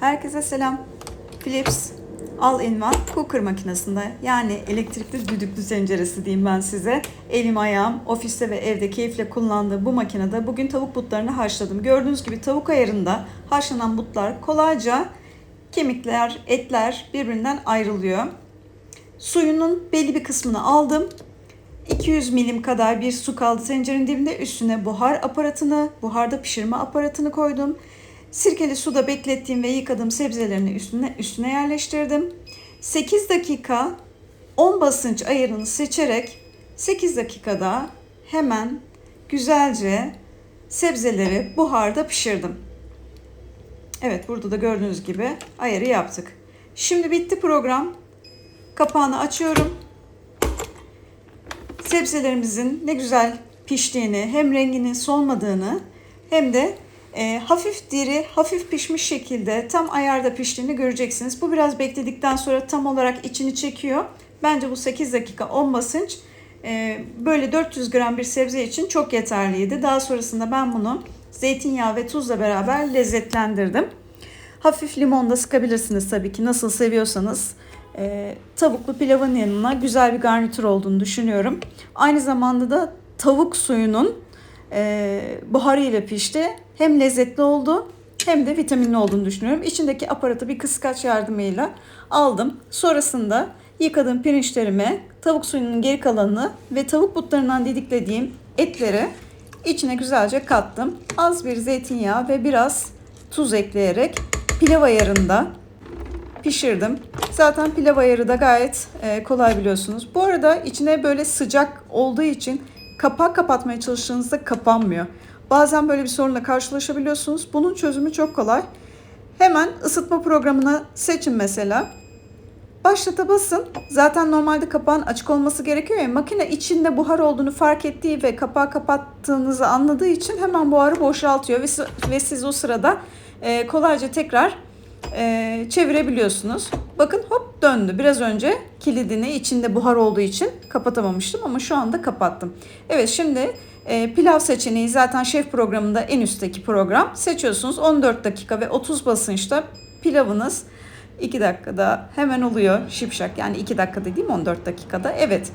Herkese selam. Philips All-in-One Cooker makinesinde yani elektrikli düdüklü tenceresi diyeyim ben size. Elim ayağım ofiste ve evde keyifle kullandığım bu makinede bugün tavuk butlarını haşladım. Gördüğünüz gibi tavuk ayarında haşlanan butlar kolayca kemikler, etler birbirinden ayrılıyor. Suyunun belli bir kısmını aldım. 200 milim kadar bir su kaldı tencerenin dibinde. Üstüne buhar aparatını, buharda pişirme aparatını koydum. Sirkeli suda beklettiğim ve yıkadığım sebzelerini üstüne üstüne yerleştirdim. 8 dakika 10 basınç ayarını seçerek 8 dakikada hemen güzelce sebzeleri buharda pişirdim. Evet burada da gördüğünüz gibi ayarı yaptık. Şimdi bitti program. Kapağını açıyorum sebzelerimizin ne güzel piştiğini, hem renginin solmadığını hem de e, hafif diri, hafif pişmiş şekilde tam ayarda piştiğini göreceksiniz. Bu biraz bekledikten sonra tam olarak içini çekiyor. Bence bu 8 dakika 10 basınç e, böyle 400 gram bir sebze için çok yeterliydi. Daha sonrasında ben bunu zeytinyağı ve tuzla beraber lezzetlendirdim. Hafif limon da sıkabilirsiniz tabii ki nasıl seviyorsanız. E, tavuklu pilavın yanına güzel bir garnitür olduğunu düşünüyorum. Aynı zamanda da tavuk suyunun e, buharı ile pişti. Hem lezzetli oldu hem de vitaminli olduğunu düşünüyorum. İçindeki aparatı bir kıskaç yardımıyla aldım. Sonrasında yıkadığım pirinçlerime tavuk suyunun geri kalanını ve tavuk butlarından didiklediğim etleri içine güzelce kattım. Az bir zeytinyağı ve biraz tuz ekleyerek pilav ayarında pişirdim. Zaten pilav ayarı da gayet e, kolay biliyorsunuz. Bu arada içine böyle sıcak olduğu için kapağı kapatmaya çalıştığınızda kapanmıyor. Bazen böyle bir sorunla karşılaşabiliyorsunuz. Bunun çözümü çok kolay. Hemen ısıtma programını seçin mesela. Başlata basın. Zaten normalde kapağın açık olması gerekiyor ya. Makine içinde buhar olduğunu fark ettiği ve kapağı kapattığınızı anladığı için hemen buharı boşaltıyor ve, ve siz o sırada e, kolayca tekrar e, çevirebiliyorsunuz. Bakın hop döndü. Biraz önce kilidini içinde buhar olduğu için kapatamamıştım ama şu anda kapattım. Evet şimdi e, pilav seçeneği zaten şef programında en üstteki program. Seçiyorsunuz 14 dakika ve 30 basınçta pilavınız 2 dakikada hemen oluyor şipşak. Yani 2 dakikada değil mi 14 dakikada? Evet.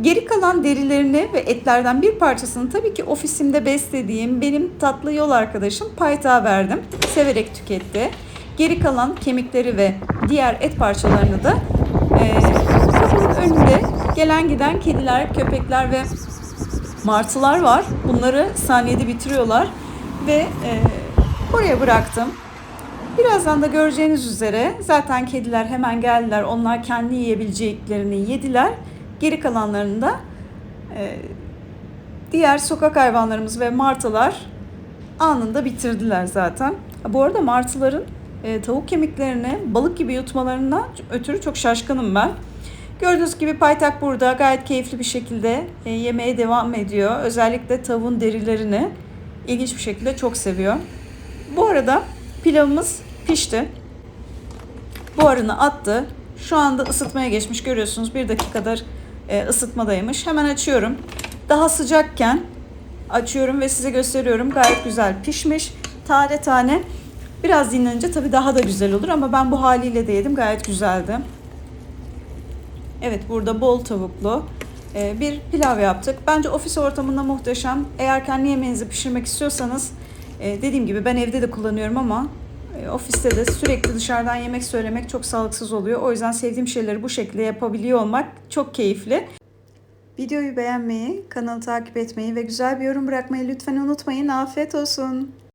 Geri kalan derilerini ve etlerden bir parçasını tabii ki ofisimde beslediğim benim tatlı yol arkadaşım Paytah'a verdim. Severek tüketti. Geri kalan kemikleri ve diğer et parçalarını da e, kapının önünde gelen giden kediler, köpekler ve martılar var. Bunları saniyede bitiriyorlar ve e, oraya bıraktım. Birazdan da göreceğiniz üzere zaten kediler hemen geldiler. Onlar kendi yiyebileceklerini yediler. Geri kalanlarını da e, diğer sokak hayvanlarımız ve martılar anında bitirdiler zaten. Bu arada martıların e, tavuk kemiklerini balık gibi yutmalarından ötürü çok şaşkınım ben. Gördüğünüz gibi paytak burada gayet keyifli bir şekilde e, yemeye devam ediyor. Özellikle tavuğun derilerini ilginç bir şekilde çok seviyor. Bu arada pilavımız pişti. Buharını attı. Şu anda ısıtmaya geçmiş görüyorsunuz. Bir dakikadır e, ısıtmadaymış. Hemen açıyorum. Daha sıcakken açıyorum ve size gösteriyorum. Gayet güzel pişmiş. Tane tane. Biraz dinlenince tabii daha da güzel olur ama ben bu haliyle de yedim. Gayet güzeldi. Evet burada bol tavuklu e, bir pilav yaptık. Bence ofis ortamında muhteşem. Eğer kendi yemeğinizi pişirmek istiyorsanız e, dediğim gibi ben evde de kullanıyorum ama e, ofiste de sürekli dışarıdan yemek söylemek çok sağlıksız oluyor. O yüzden sevdiğim şeyleri bu şekilde yapabiliyor olmak çok keyifli. Videoyu beğenmeyi, kanalı takip etmeyi ve güzel bir yorum bırakmayı lütfen unutmayın. Afiyet olsun.